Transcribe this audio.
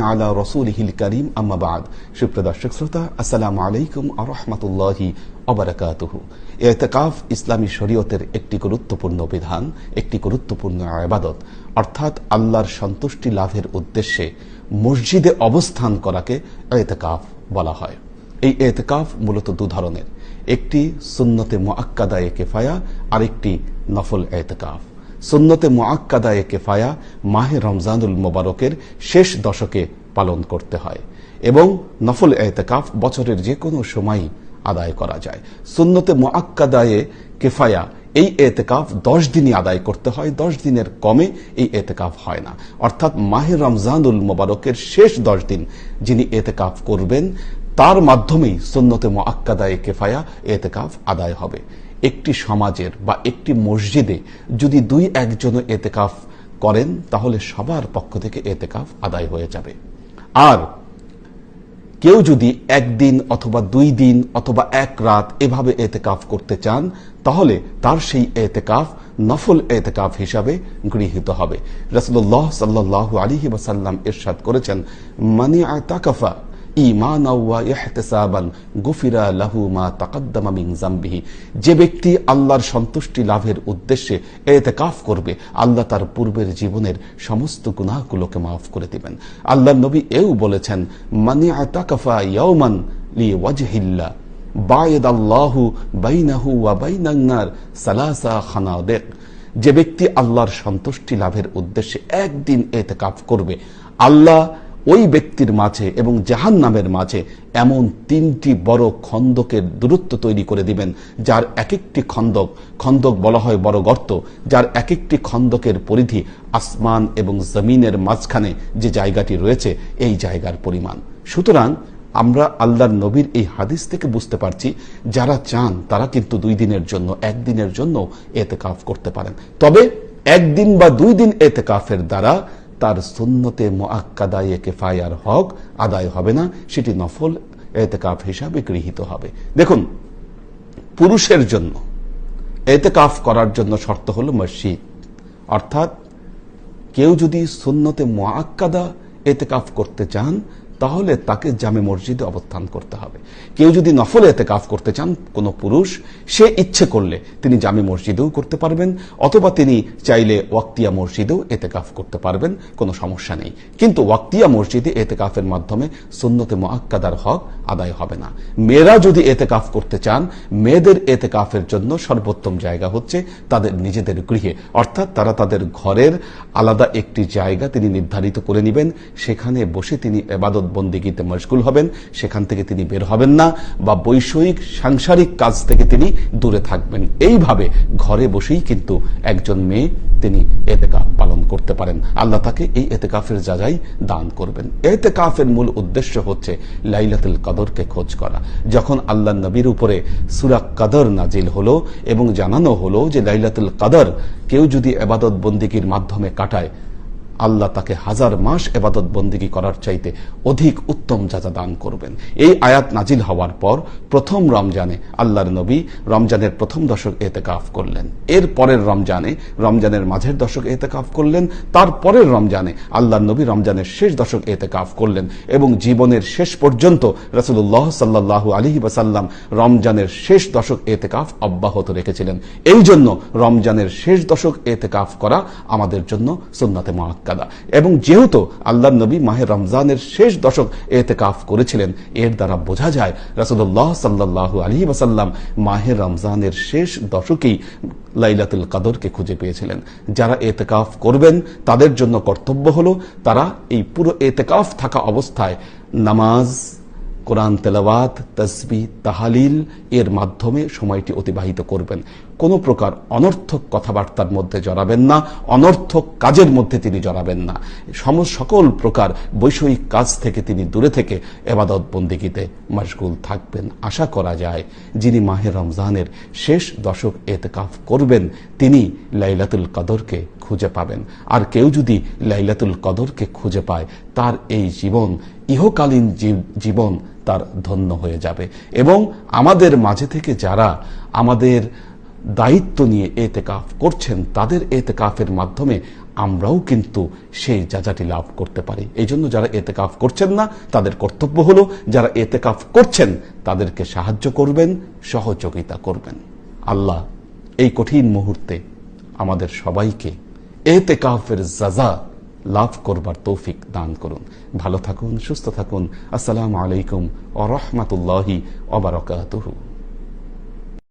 আলা কারীম ওয়া রাহমাতুল্লাহি ওয়া বারাকাতুহু। ইসলামী শরীয়তের একটি গুরুত্বপূর্ণ বিধান, একটি গুরুত্বপূর্ণ ইবাদত। অর্থাৎ আল্লাহর সন্তুষ্টি লাভের উদ্দেশ্যে মসজিদে অবস্থান করাকে এতেকাফ বলা হয়। এই এতেকাফ মূলত দু ধরনের। একটি সুন্নতে মোয়াক্কাদায়ে কেফায়া, আরেকটি নফল এতেকাফ। সুন্নতে মোয়াক্কাদায়ে কেফায়া মাহে রমজানুল মোবারকের শেষ দশকে পালন করতে হয় এবং নফল এতেকাফ বছরের যে কোনো সময় আদায় করা যায়। সুন্নতে মোয়াক্কাদায়ে কেফায়া এই এতেকাফ দশ দিনই আদায় করতে হয়, দশ দিনের কমে এই এতেকাফ হয় না। অর্থাৎ মাহে রমজানুল মোবারকের শেষ দশ দিন যিনি এতেকাফ করবেন তার মাধ্যমেই সুন্নতে মোয়াক্কাদায়ে কেফায়া, এতেকাফ আদায় হবে। একটি সমাজের বা একটি মসজিদে যদি দুই একজন এতেকাফ করেন, তাহলে সবার পক্ষ থেকে এতেকাফ আদায় হয়ে যাবে। আর কেউ যদি একদিন অথবা দুই দিন অথবা এক রাত এভাবে এতেকাফ করতে চান, তাহলে তার সেই এতেকাফ নফল এতেকাফ হিসাবে গৃহীত হবে। রসুল্লাহ সাল্লাহ ওয়াসাল্লাম ইরশাদ করেছেন মানি আতাকাফা যে ব্যক্তি আল্লাহর সন্তুষ্টি লাভের উদ্দেশ্যে এতেকাফ করবে, আল্লাহ তার পূর্বের জীবনের সমস্ত মাফ করে দিবেন। আল্লাহ নবী এও বলেছেন, মানি যে ব্যক্তি আল্লাহর সন্তুষ্টি লাভের উদ্দেশ্যে একদিন করবে, আল্লাহ ওই ব্যক্তির মাঝে এবং জাহান নামের মাঝে এমন তিনটি বড় খন্দকের দূরত্ব তৈরি করে দিবেন, যার এক একটি খন্দক খন্দক বলা হয় বড় গর্ত, যার এক একটি খন্দকের পরিধি আসমান এবং জমিনের মাঝখানে যে জায়গাটি রয়েছে, এই জায়গার পরিমাণ। সুতরাং আমরা আল্লাহর নবীর এই হাদিস থেকে বুঝতে পারছি, যারা চান তারা কিন্তু দুই দিনের জন্য, একদিনের জন্য এতেকাফ করতে পারেন। তবে একদিন বা দুই দিন এতেকাফের দ্বারা তার সুন্নতে মোয়াক্কাদায় কেফায়ার হক আদায় হবে না, সেটি নফল এতেকাফ হিসাবে গৃহীত হবে। দেখুন, পুরুষের জন্য এতেকাফ করার জন্য শর্ত হল মসজিদ। অর্থাৎ কেউ যদি সুন্নতে মোয়াক্কাদা এতেকাফ করতে চান তাহলে তাকে জামে মসজিদে অবস্থান করতে হবে। কেউ যদি নফল এতে কাফ করতে চান, কোনো পুরুষ, সে ইচ্ছে করলে তিনি জামে মসজিদেও করতে পারবেন, অথবা তিনি চাইলে ওয়াক্তিয়া মসজিদেও এতে কাফ করতে পারবেন, কোনো সমস্যা নেই। কিন্তু ওয়াক্তিয়া মসজিদে এতে কাফের মাধ্যমে সুন্নতে মোয়াক্কাদার হক আদায় হবে না। মেয়েরা যদি এতে কাফ করতে চান, মেয়েদের এতে কাফের জন্য সর্বোত্তম জায়গা হচ্ছে তাদের নিজেদের গৃহে। অর্থাৎ তারা তাদের ঘরের আলাদা একটি জায়গা তিনি নির্ধারিত করে নেবেন, সেখানে বসে তিনি এবাদত বন্দিগিতে মশগুল হবেন, সেখান থেকে তিনি বের হবেন না বা বৈষয়িক, সাংসারিক কাজ থেকে তিনি দূরে থাকবেন। এইভাবে ঘরে বসেই কিন্তু একজন মেয়ে তিনি এতেকাফ পালন করতে পারেন। আল্লাহ তাকে এই এতেকাফের জায়গায় দান করবেন। এতেকাফের মূল উদ্দেশ্য হচ্ছে লাইলাতুল কদরকে খোঁজ করা। যখন আল্লাহ নবীর উপরে সুরা কাদর নাজিল হলো এবং জানানো হলো যে লাইলাতুল কাদর কেউ যদি এবাদত বন্দিগির মাধ্যমে কাটায় আল্লাহ তাকে হাজার মাস এবাদত বন্দিগি করার চাইতে অধিক উত্তম যাজা দান করবেন। এই আয়াত নাজিল হওয়ার পর প্রথম রমজানে আল্লাহর নবী রমজানের প্রথম দশক এতেকাফ করলেন। এর পরের রমজানে রমজানের মাঝের দশক এতেকাফ করলেন। তার পরের রমজানে আল্লাহর নবী রমজানের শেষ দশক এতেকাফ করলেন এবং জীবনের শেষ পর্যন্ত রসুল্লাহ সাল্লাহ আলী বাসাল্লাম রমজানের শেষ দশক এতেকাফ অব্যাহত রেখেছিলেন। এই জন্য রমজানের শেষ দশক এতেকাফ করা আমাদের জন্য সুন্নাতে মহাক্কা কাদা। এবং যেহেতু আল্লাহ নবী মাহে রমজানের শেষ দশক এতে কাফ করেছিলেন, এর দ্বারা বোঝা যায় রাসুল্লাহ সাল্লাহ আলী ওসাল্লাম মাহে রমজানের শেষ দশকেই লাইলাতুল কাদরকে খুঁজে পেয়েছিলেন। যারা এতেকাফ করবেন, তাদের জন্য কর্তব্য হলো তারা এই পুরো এতেকাফ থাকা অবস্থায় নামাজ কোরআন তেলাওয়াত, তসবি, তাহালিল এর মাধ্যমে সময়টি অতিবাহিত করবেন। কোনো প্রকার অনর্থক কথাবার্তার মধ্যে জড়াবেন না, অনর্থক কাজের মধ্যে তিনি জড়াবেন না। সম, সকল প্রকার বৈষয়িক কাজ থেকে তিনি দূরে থেকে এবাদত বন্দিগিতে মশগুল থাকবেন। আশা করা যায়, যিনি মাহে রমজানের শেষ দশক এতেকাফ করবেন, তিনি লাইলাতুল কদরকে খুঁজে পাবেন। আর কেউ যদি লাইলাতুল কদরকে খুঁজে পায়, তার এই জীবন, ইহকালীন জীবন তার ধন্য হয়ে যাবে। এবং আমাদের মাঝে থেকে যারা আমাদের দায়িত্ব নিয়ে এতেকাফ করছেন, তাদের এতেকাফের মাধ্যমে আমরাও কিন্তু সেই যাজাটি লাভ করতে পারি। এই জন্য যারা এতে কাফ করছেন না, তাদের কর্তব্য হলো, যারা এতে কাফ করছেন, তাদেরকে সাহায্য করবেন, সহযোগিতা করবেন। আল্লাহ এই কঠিন মুহূর্তে আমাদের সবাইকে এতে কাফের জাজা লাভ করবার তৌফিক দান করুন। ভালো থাকুন, সুস্থ থাকুন। আসসালামু আলাইকুম ও রহমতুল্লাহি অবরকাতুহু